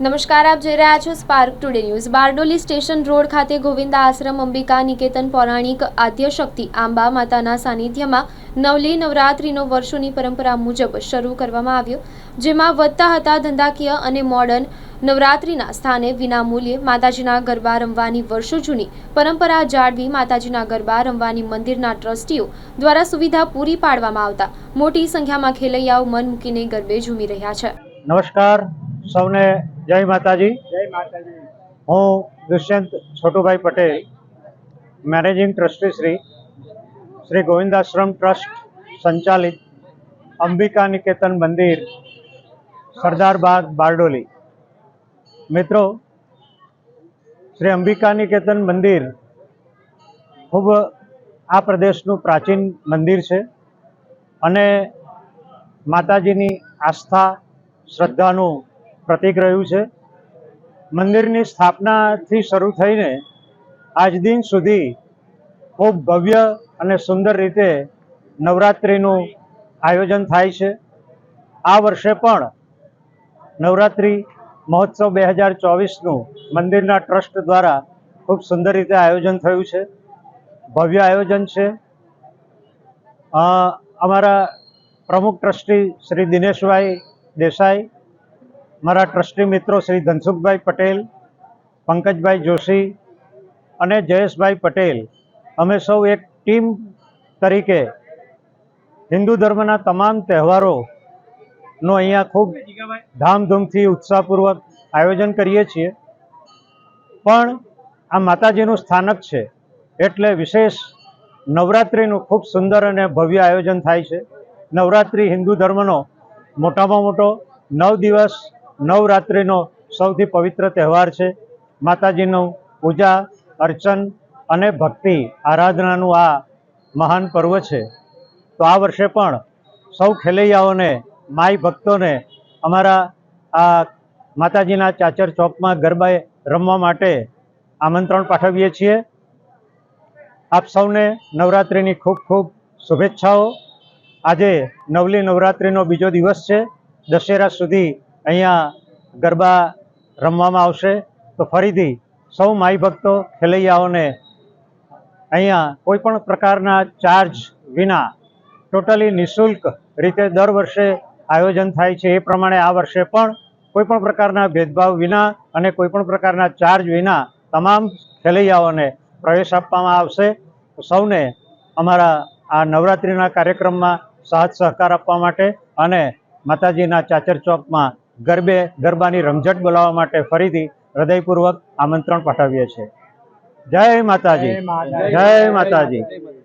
નમસ્કાર, આપ જોઈ રહ્યા છો Spark Today News Bardoli station road ખાતે ગોવિંદા આશ્રમ, અંબિકા નિકેતન પૌરાણિક આદ્યશક્તિ આંબા માતાના સાનિધ્યમાં નવલી નવરાત્રિનો વર્ષોની પરંપરા મુજબ શરૂ કરવામાં આવ્યો. જેમાં વધતા હતા ધંધાકીય અને મોડર્ન નવરાત્રિના સ્થાને વિનામૂલ્યે માતાજીના ગરબા રમવાની વર્ષો જૂની પરંપરા જાળવી માતાજીના ગરબા રમવાની મંદિરના ટ્રસ્ટીઓ દ્વારા સુવિધા પૂરી પાડવામાં આવતા મોટી સંખ્યામાં ખેલૈયાઓ મન મૂકીને ગરબે ઝૂમી રહ્યા છે. નમસ્કાર, સૌને જય માતાજી. જય માતાજી. હું Dushyant Chhotubhai Patel managing trustee Shri Shri Govindashram trust સંચાલિત અંબિકા નિકેતન મંદિર સરદાર બાગ બારડોલી. મિત્રો શ્રી અંબિકા નિકેતન મંદિર ખૂબ આ પ્રદેશનું પ્રાચીન મંદિર છે અને માતાજીની આસ્થા શ્રદ્ધાનું પ્રતીક રહ્યું છે. મંદિરની સ્થાપનાથી શરૂ થઈને આજ દિન સુધી ખૂબ ભવ્ય અને સુંદર રીતે નવરાત્રિનું આયોજન થાય છે. આ વર્ષે પણ નવરાત્રિ મહોત્સવ બે હજાર ચોવીસનું મંદિરના ટ્રસ્ટ દ્વારા ખૂબ સુંદર રીતે આયોજન થયું છે. ભવ્ય આયોજન છે. અમારા પ્રમુખ ટ્રસ્ટી શ્રી દિનેશભાઈ દેસાઈ મારા ટ્રસ્ટી મિત્રો શ્રી ધનસુખભાઈ પટેલ, પંકજભાઈ જોશી અને જયેશભાઈ પટેલ, અમે સૌ એક ટીમ તરીકે હિન્દુ ધર્મના તમામ તહેવારોનું અહીંયા ખૂબ ધામધૂમથી ઉત્સાહપૂર્વક આયોજન કરીએ છીએ. પણ આ માતાજીનું સ્થાનક છે એટલે વિશેષ નવરાત્રિનું ખૂબ સુંદર અને ભવ્ય આયોજન થાય છે. નવરાત્રિ હિન્દુ ધર્મનો મોટામાં મોટો નવ દિવસ નવરાત્રિનો સૌથી પવિત્ર તહેવાર છે. માતાજીનું પૂજા, અર્ચન અને ભક્તિ આરાધનાનું આ મહાન પર્વ છે. તો આ વર્ષે પણ સૌ ખેલૈયાઓને માય ભક્તોને અમારા આ માતાજીના ચાચર ચોકમાં ગરબા રમવા માટે આમંત્રણ પાઠવીએ છીએ. આપ સૌને નવરાત્રિની ખૂબ ખૂબ શુભેચ્છાઓ. આજે નવલી નવરાત્રિનો બીજો દિવસ છે. દશેરા સુધી અહીંયા ગરબા રમવામાં આવશે તો ફરીથી સૌ માઈ ભક્તો ખેલૈયાઓને અહીંયા કોઈ પણ પ્રકારના ચાર્જ વિના ટોટલી નિઃશુલ્ક રીતે દર વર્ષે આયોજન થાય છે. એ પ્રમાણે આ વર્ષે પણ કોઈ પણ પ્રકારના ભેદભાવ વિના અને કોઈ પણ પ્રકારના ચાર્જ વિના તમામ ખેલૈયાઓને પ્રવેશ આપવામાં આવશે. સૌને અમારા આ નવરાત્રિના કાર્યક્રમમાં સાથ સહકાર આપવા માટે અને માતાજીના ચાચર ચોકમાં ગરબે ગરબાની રમઝટ બોલાવવા માટે ફરીથી હૃદયપૂર્વક આમંત્રણ પાઠવીએ છીએ. જય માતાજી. જય માતાજી. માતાજી.